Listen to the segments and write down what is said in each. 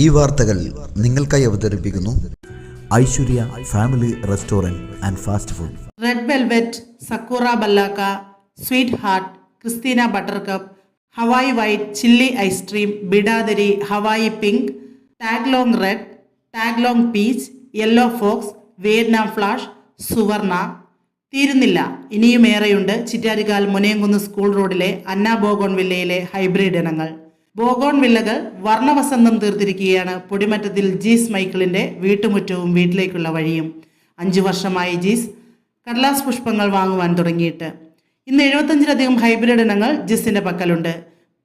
ഈ വാർത്തകൾ നിങ്ങൾക്കായി അവതരിപ്പിക്കുന്നു Aishwarya family restaurant and fast food. Red velvet Sakura ബല്ലാക്ക sweet heart buttercup Hawaii white chilli ice cream Bidadari Hawaii pink ടാഗ്ലോങ് red ടാഗ്ലോങ് peach yellow fox Vietnam flash Suvarna തീരുന്നില്ല. ഇനിയും ഏറെയുണ്ട്. Chittarikkal Munayamkunnu school റോഡിലെ അന്ന ബോഗോൺ വില്ലയിലെ hybrid ഇനങ്ങൾ. ബോഗോൺ വില്ലകൾ വർണവസന്തം തീർത്തിരിക്കുകയാണ്. പൊടിമറ്റത്തിൽ ജീസ് മൈക്കിളിന്റെ വീട്ടുമുറ്റവും വീട്ടിലേക്കുള്ള വഴിയും. അഞ്ചു വർഷമായി ജീസ് കടലാസ് പുഷ്പങ്ങൾ വാങ്ങുവാൻ തുടങ്ങിയിട്ട്. ഇന്ന് എഴുപത്തഞ്ചിലധികം ഹൈബ്രിഡ് ഇനങ്ങൾ ജിസിന്റെ പക്കലുണ്ട്.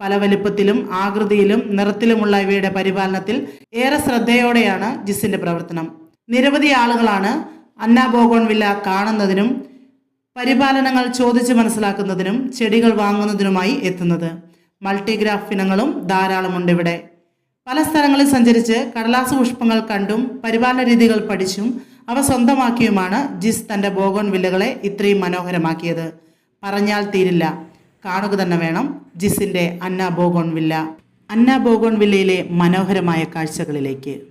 പല വലിപ്പത്തിലും ആകൃതിയിലും നിറത്തിലുമുള്ള ഇവയുടെ പരിപാലനത്തിൽ ഏറെ ശ്രദ്ധയോടെയാണ് ജിസിന്റെ പ്രവർത്തനം. നിരവധി ആളുകളാണ് അന്ന ബോഗോൺ വില്ല കാണുന്നതിനും പരിപാലനങ്ങൾ ചോദിച്ചു മനസ്സിലാക്കുന്നതിനും ചെടികൾ വാങ്ങുന്നതിനുമായി എത്തുന്നത്. മൾട്ടിഗ്രാഫ് ഇനങ്ങളും ധാരാളമുണ്ട് ഇവിടെ. പല സ്ഥലങ്ങളിൽ സഞ്ചരിച്ച് കടലാസ് പുഷ്പങ്ങൾ കണ്ടും പരിപാലന രീതികൾ പഠിച്ചും അവ സ്വന്തമാക്കിയുമാണ് ജിസ് തന്റെ ബോഗോൺ വില്ലകളെ ഇത്രയും മനോഹരമാക്കിയത്. പറഞ്ഞാൽ തീരില്ല. കാണുക തന്നെ വേണം. ജിസിന്റെ അന്ന ബോഗോൺ വില്ല. അന്ന ബോഗോൺ വില്ലയിലെ മനോഹരമായ കാഴ്ചകളിലേക്ക്.